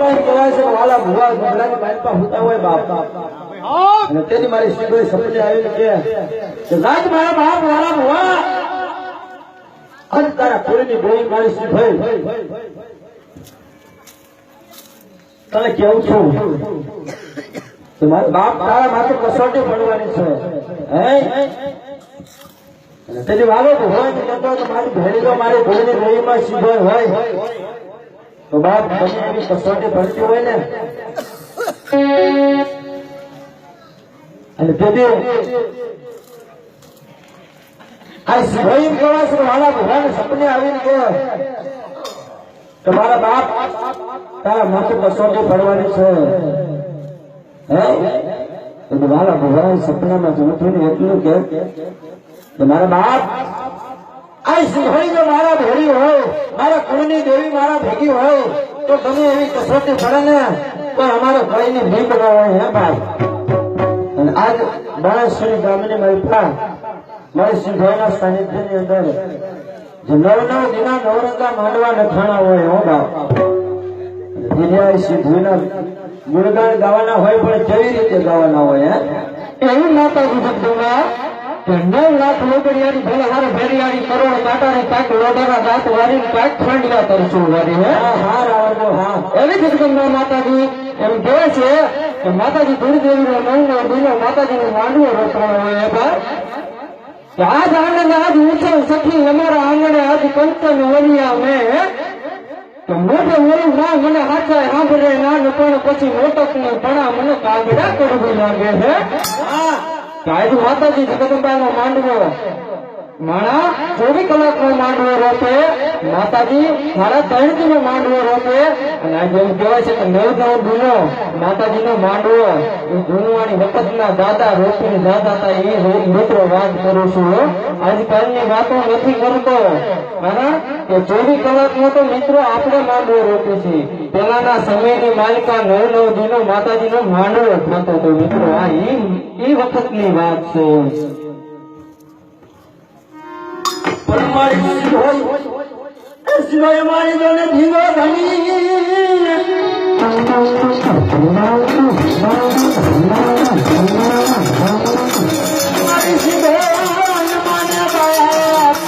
પાસે કહેવાય છે, વાલા ભુવા મારી પાસે હોતા હોય બાપ. અને તેથી મારી શીખોએ સમજે આવી કે, રાજ મારા બાપ, વાલા ભુવા. અને તારા કોઈની બોલી મારી શીખોએ તને કેવું છું? બાપ તારા માથે કસોટી પડવાની છે, હે? તેથી વાલો કહેતો કે, મારી ભેળી તો મારી ભૂલની ગળીમાં શીખોય હોય. તો બાપ તમે એવી કસોટી પડતી હોય ને, અને તેથી આ છે કે મારા ભગવાન કે કે મારા બાપ તારા માથે કસોટી પડવાની છે. હે? મારા ભગવાન સપનામાં ને એટલું કે મારા બાપ આ સિંહોઈ જો મારા ભેરી હોય, મારા કુળની દેવી મારા ભેગી હોય, તો તમે એવી કસરતી પડે ને, તો અમારે ભાઈને ભીખ ન હે ભાઈ. આજ બાણેશ્વરી ગામની મહિલા મારી સિંહોઈના સાનિધ્યની અંદર જે નવ નવ દિના નવરંગા માંડવા નખાણા હોય, હો બાપ. દિવ્યા સિદ્ધિના ગુણગાન ગાવાના હોય, પણ કેવી રીતે ગાવાના હોય, હે? એવી માતા કે નવ લાખ લોબડિયાની ભલે હારે ભેરિયાની કરોડ કાંટાની પાક લોઢાના દાંત વારી પાક ખંડિયા કરશું વારી હે? હા હા હા. એવી જગદંબા માતાજી એમ કહે છે કે માતાજી ધૂળદેવીનો નવનો માતાજી માતાજીનો માંડવો રોકવાનો હોય એ આજ આનંદ આજ ઉત્સવ સખી અમારા આંગણે આજ કંચન વલિયા મેં તો મોટે ઓલું ના મને હાથે સાંભળે ના ન પણ પછી મોટક ને ભણા મને કાગડા કરવું લાગે છે હા. આજ માતાજી જગદંબાનો માંડવો માણા ચોવી કલાક નો માંડવો રોપે માતાજી, સાડા ત્રણ નો માંડવો રોપે અને આજે એમ કહેવાય છે કે નવ નવ ગુનો. માતાજી નો માંડવો, એ જૂનવાણી વખત ના દાદા રોપીને દાદા હતા એ મિત્રો વાત કરું છું. આજકાલની વાતો નથી કરતો. કારણ કે ચોવીસ કલાક નો તો મિત્રો આપણે માંડવો રોપે છે પેલાના સમયની માલિકા નવ નવ દિનો માતાજી નો માંડવો થતો હતો. મિત્રો, આ એ વખત વખતની વાત છે. પણ મારી સિંહોઈ એ સિંહોઈ મારી જોને ધીંગો ધણી મારી સિંહોઈ માને બાપ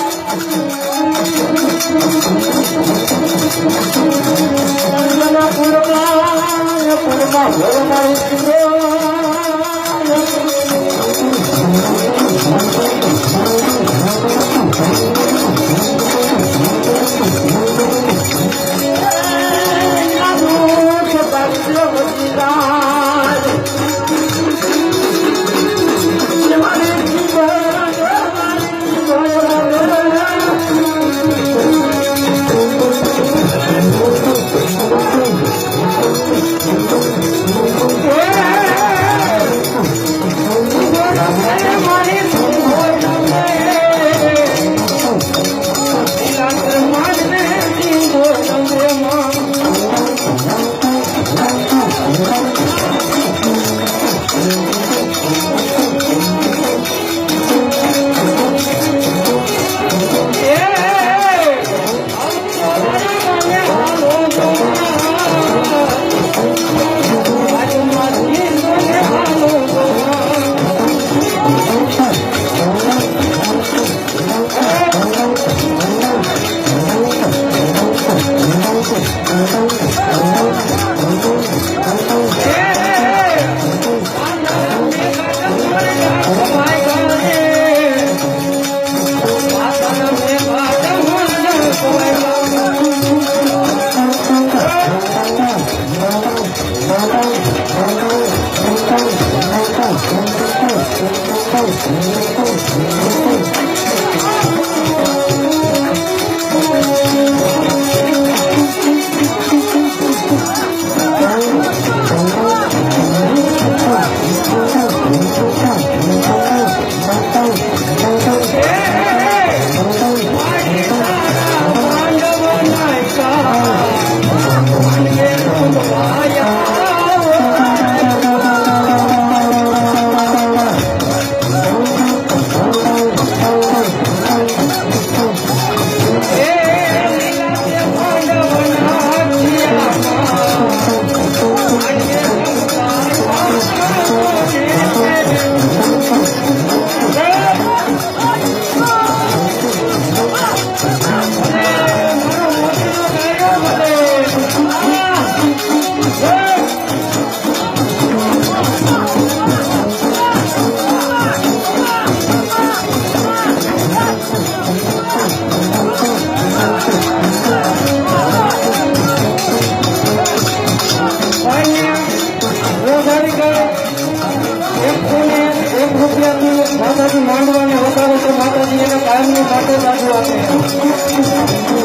માતાજી માંડવાને વધારો તો માતાજી એને કાયમની સાથે સાધુ છે